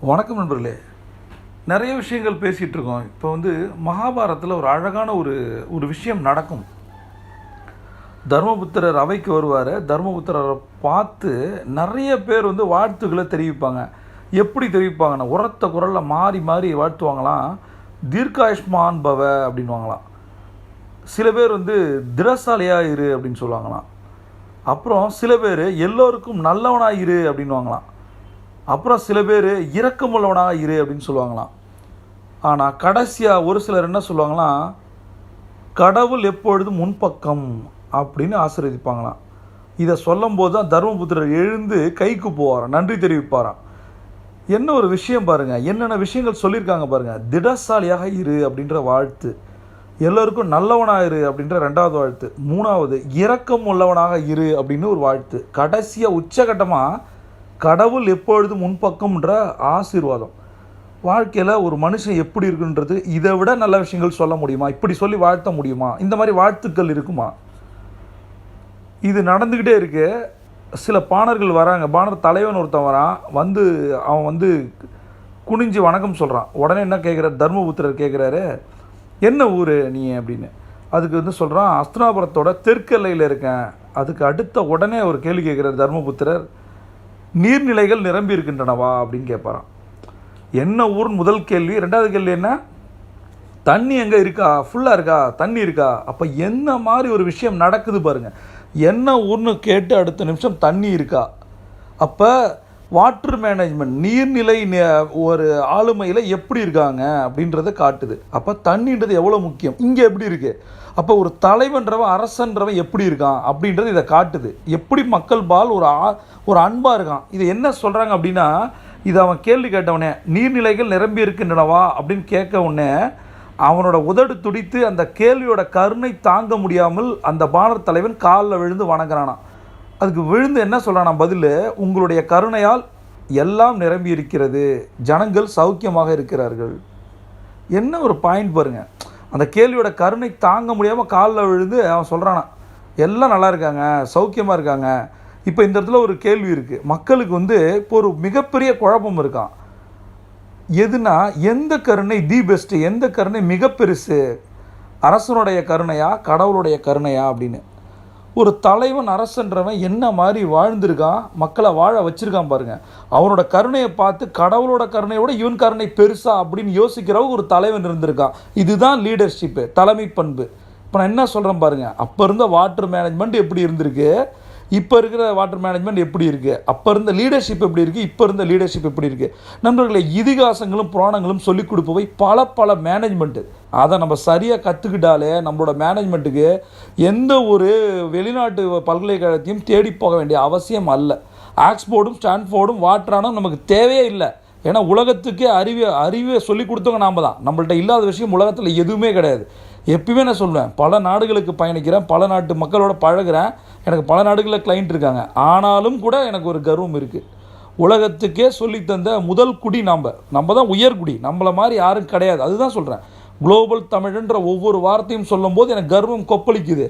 வணக்கம் நண்பர்களே. நிறைய விஷயங்கள் பேசிகிட்டு இருக்கோம். இப்போ வந்து மகாபாரதத்தில் ஒரு அழகான ஒரு ஒரு விஷயம் நடக்கும். தர்மபுத்திரர் அவைக்கு வருவார். தர்மபுத்திரரை பார்த்து நிறைய பேர் வந்து வாழ்த்துக்களை தெரிவிப்பாங்க. எப்படி தெரிவிப்பாங்கன்னா உரத்த குரலில் மாறி மாறி வாழ்த்துவாங்களாம். தீர்காயுஷ்மான் பவ அப்படின்வாங்களாம் சில பேர் வந்து திடசாலியாக இரு அப்படின்னு சொல்லுவாங்களாம். அப்புறம் சில பேர் எல்லோருக்கும் நல்லவனாக இரு அப்படின்வாங்களாம் அப்புறம் சில பேர் இறக்கமுள்ளவனாக இரு அப்படின்னு சொல்லுவாங்களாம். ஆனால் கடைசியாக ஒரு சிலர் என்ன சொல்லுவாங்களாம் கடவுள் எப்பொழுது முன்பக்கம் அப்படின்னு ஆசீர்வதிப்பாங்களாம். இதை சொல்லும்போது தான் தர்மபுத்திரர் எழுந்து கைக்கு போவாராம் நன்றி தெரிவிப்பாராம். என்ன ஒரு விஷயம் பாருங்கள் என்னென்ன விஷயங்கள் சொல்லியிருக்காங்க பாருங்கள் திடசாலியாக இரு அப்படின்ற வாழ்த்து. எல்லோருக்கும் நல்லவனாக இரு அப்படின்ற ரெண்டாவது வாழ்த்து. மூணாவது இரக்கம் உள்ளவனாக இரு அப்படின்னு ஒரு வாழ்த்து. கடைசியாக உச்சகட்டமாக கடவுள் எப்பொழுது முன்பக்கம்ன்ற ஆசீர்வாதம். வாழ்க்கையில் ஒரு மனுஷன் எப்படி இருக்குன்றது இதை விட நல்ல விஷயங்கள் சொல்ல முடியுமா? இப்படி சொல்லி வாழ்த்த முடியுமா? இந்த மாதிரி வாழ்த்துக்கள் இருக்குமா? இது நடந்துக்கிட்டே இருக்கு. சில பாணர்கள் வராங்க. பாணர் தலைவன் ஒருத்தன் வரான். வந்து அவன் வந்து குனிஞ்சு வணக்கம் சொல்கிறான் உடனே என்ன கேட்குறாரு தர்மபுத்திரர் கேட்குறாரு என்ன ஊர் நீ? அப்படின்னு. அதுக்கு வந்து சொல்கிறான் அஸ்தினாபுரத்தோட தெற்கெல்லையில் இருக்கேன். அதுக்கு அடுத்த உடனே ஒரு கேள்வி கேட்குறாரு தர்மபுத்திரர். நீர்நிலைகள் நிரம்பி இருக்கின்றனவா அப்படின்னு கேட்பாரான் என்ன ஊர்னு முதல் கேள்வி? ரெண்டாவது கேள்வி என்ன? தண்ணி எங்கே இருக்கா? ஃபுல்லாக இருக்கா? தண்ணி இருக்கா? அப்போ என்ன மாதிரி ஒரு விஷயம் நடக்குது பாருங்கள் என்ன ஊர்னு கேட்டு அடுத்த நிமிஷம் தண்ணி இருக்கா? அப்போ வாட்டர் மேனேஜ்மெண்ட் நீர்நிலை ஒரு ஆளுமையில் எப்படி இருக்காங்க அப்படின்றத காட்டுது. அப்போ தண்ணின்றது எவ்வளோ முக்கியம்? இங்கே எப்படி இருக்குது அப்போ ஒரு தலைவன்றவன் அரசன்றவன் எப்படி இருக்கான் அப்படின்றது இதை காட்டுது. எப்படி மக்கள் பால் ஒரு ஆ ஒரு அன்பாக இருக்கான்? இது என்ன சொல்கிறாங்க அப்படின்னா இது அவன் கேள்வி கேட்டவனே நீர்நிலைகள் நிரம்பி இருக்கின்றனவா அப்படின்னு கேட்க உடனே அவனோட உதடு துடித்து அந்த கேள்வியோட கருணை தாங்க முடியாமல் அந்த பாணர் தலைவன் காலில் விழுந்து வணங்குறானான் அதுக்கு விழுந்து என்ன சொல்கிறானா பதில் உங்களுடைய கருணையால் எல்லாம் நிரம்பி இருக்கிறது ஜனங்கள் சௌக்கியமாக இருக்கிறார்கள். என்ன ஒரு பாயிண்ட் பாருங்கள் அந்த கேள்வியோட கருணை தாங்க முடியாமல் காலில் விழுந்து அவன் சொல்கிறானா எல்லாம் நல்லா இருக்காங்க சௌக்கியமாக இருக்காங்க. இப்போ இந்த இடத்துல ஒரு கேள்வி இருக்குது மக்களுக்கு வந்து இப்போ ஒரு மிகப்பெரிய குழப்பம் இருக்கான். எதுனா எந்த கருணை தி பெஸ்ட்டு எந்த கருணை மிக பெருசு? அரசனுடைய கருணையா கடவுளுடைய கருணையா அப்படின்னு. ஒரு தலைவன் அரசன்றவன் என்ன மாதிரி வாழ்ந்திருக்கான் மக்களை வாழ வச்சுருக்கான் பாருங்கள் அவனோட கருணையை பார்த்து கடவுளோட கருணையோட இவன் கருணை பெருசா அப்படின்னு யோசிக்கிறவங்க ஒரு தலைவன் இருந்திருக்கான். இதுதான் லீடர்ஷிப்பு தலைமை பண்பு. இப்போ நான் என்ன சொல்கிறேன் பாருங்கள் அப்போ இருந்த வாட்டர் மேனேஜ்மெண்ட் எப்படி இருந்திருக்கு? இப்போ இருக்கிற வாட்டர் மேனேஜ்மெண்ட் எப்படி இருக்குது அப்போ இருந்த லீடர்ஷிப் எப்படி இருக்குது இப்போ இருந்த லீடர்ஷிப் எப்படி இருக்குது நண்பர்களே இதிகாசங்களும் புராணங்களும் சொல்லிக் கொடுப்பவை பல பல மேனேஜ்மெண்ட்டு அதை நம்ம சரியாக கற்றுக்கிட்டாலே நம்மளோட மேனேஜ்மெண்ட்டுக்கு எந்த ஒரு வெளிநாட்டு பல்கலைக்கழகத்தையும் தேடி போக வேண்டிய அவசியம் அல்ல. ஆக்ஸ்போர்டும் ஸ்டான்ஃபோர்டும் வாட்ரானும் நமக்கு தேவையே இல்லை. ஏன்னா உலகத்துக்கே அறிவை அறிவை சொல்லிக் கொடுத்தவங்க நாம தான். நம்மள்ட்ட இல்லாத விஷயம் உலகத்தில் எதுவுமே கிடையாது. எப்பயுமே நான் சொல்லுவேன் பல நாடுகளுக்கு பயணிக்கிறேன் பல நாட்டு மக்களோட பழகுறேன் எனக்கு பல நாடுகளில் கிளைண்ட் இருக்காங்க. ஆனாலும் கூட எனக்கு ஒரு கர்வம் இருக்குது உலகத்துக்கே சொல்லித்தந்த முதல் குடி நம்ம நம்ம தான் உயர்குடி நம்மளை மாதிரி யாரும் கிடையாது. அதுதான் சொல்கிறேன் குளோபல் தமிழ்ன்ற ஒவ்வொரு வார்த்தையும் சொல்லும்போது எனக்கு கர்வம் கொப்பளிக்குது.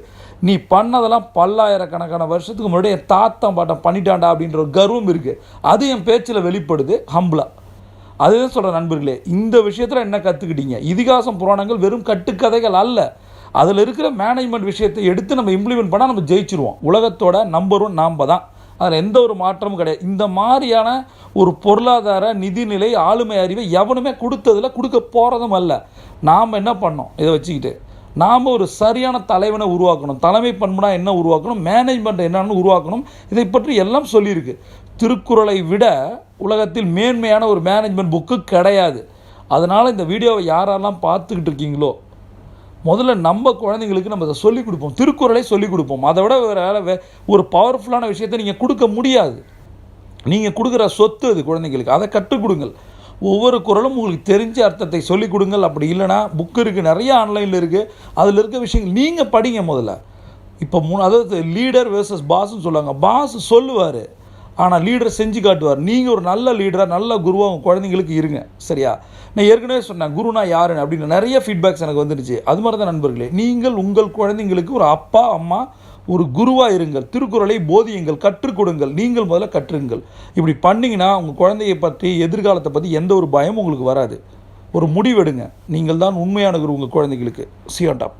நீ பண்ணதெல்லாம் பல்லாயிரக்கணக்கான வருஷத்துக்கு முன்னாடி என் தாத்தம் பாட்டம் பண்ணிட்டாண்டா அப்படின்ற ஒரு கர்வம் இருக்குது அது என் பேச்சில் வெளிப்படுது ஹம்பிளாக அதுதான் சொல்கிற நண்பர்களே இந்த விஷயத்தில் என்ன கற்றுக்கிட்டீங்க இதிகாசம் புராணங்கள் வெறும் கட்டுக்கதைகள் அல்ல. அதில் இருக்கிற மேனேஜ்மெண்ட் விஷயத்தை எடுத்து நம்ம இம்ப்ளிமெண்ட் பண்ணால் நம்ம ஜெயிச்சிருவோம். உலகத்தோட நம்பர் ஒன் நாம் தான். அதில் எந்த ஒரு மாற்றமும் கிடையாது. இந்த மாதிரியான ஒரு பொருளாதார நிதிநிலை ஆளுமை அறிவை எவனுமே கொடுத்ததில் கொடுக்க போகிறதும் அல்ல. நாம் என்ன பண்ணோம்? இதை வச்சுக்கிட்டு. நாம் ஒரு சரியான தலைவனை உருவாக்கணும். தலைமை பண்புனா என்ன உருவாக்கணும்? மேனேஜ்மெண்ட் என்னன்னு உருவாக்கணும். இதை பற்றி எல்லாம் சொல்லியிருக்கு. திருக்குறளை விட உலகத்தில் மேன்மையான ஒரு மேனேஜ்மெண்ட் புக்கு கிடையாது. அதனால் இந்த வீடியோவை யாரெல்லாம் பார்த்துக்கிட்டு இருக்கீங்களோ முதல்ல நம்ம குழந்தைங்களுக்கு நம்ம அதை சொல்லிக் கொடுப்போம். திருக்குறளை சொல்லிக் கொடுப்போம். அதை விட வேறு வே ஒரு பவர்ஃபுல்லான விஷயத்தை நீங்கள் கொடுக்க முடியாது. நீங்கள் கொடுக்குற சொத்து அது குழந்தைங்களுக்கு. அதை கற்றுக் கொடுங்கள். ஒவ்வொரு குறளும் உங்களுக்கு தெரிஞ்ச அர்த்தத்தை சொல்லிக் கொடுங்கள். அப்படி இல்லைன்னா புக்கு இருக்குது நிறைய ஆன்லைனில் இருக்குது அதில் இருக்க விஷயங்கள் நீங்கள் படிங்க முதல்ல. இப்போ மூணு அதாவது லீடர் வேர்சஸ் பாஸ்ன்னு சொல்லுவாங்க. பாஸ் சொல்லுவார். ஆனால் லீடர் செஞ்சு காட்டுவார். நீங்கள் ஒரு நல்ல லீடராக நல்ல குருவாக உங்கள் குழந்தைங்களுக்கு இருங்க. சரியா? நான் ஏற்கனவே சொன்னேன் குருனா யாருன்னு அப்படின்னு நிறைய ஃபீட்பேக்ஸ் எனக்கு வந்துடுச்சு. அது மாதிரி தான் நண்பர்களே நீங்கள் உங்கள் குழந்தைங்களுக்கு ஒரு அப்பா அம்மா ஒரு குருவாக இருங்கள். திருக்குறளை போதியுங்கள் கற்றுக் கொடுங்கள். நீங்கள் முதல்ல கற்றுங்கள். இப்படி பண்ணிங்கன்னா உங்கள் குழந்தையை பற்றி எதிர்காலத்தை பற்றி எந்த ஒரு பயமும் உங்களுக்கு வராது. ஒரு முடிவெடுங்க. நீங்கள் தான் உண்மையான குரு உங்கள் குழந்தைகளுக்கு சியோட்டாப்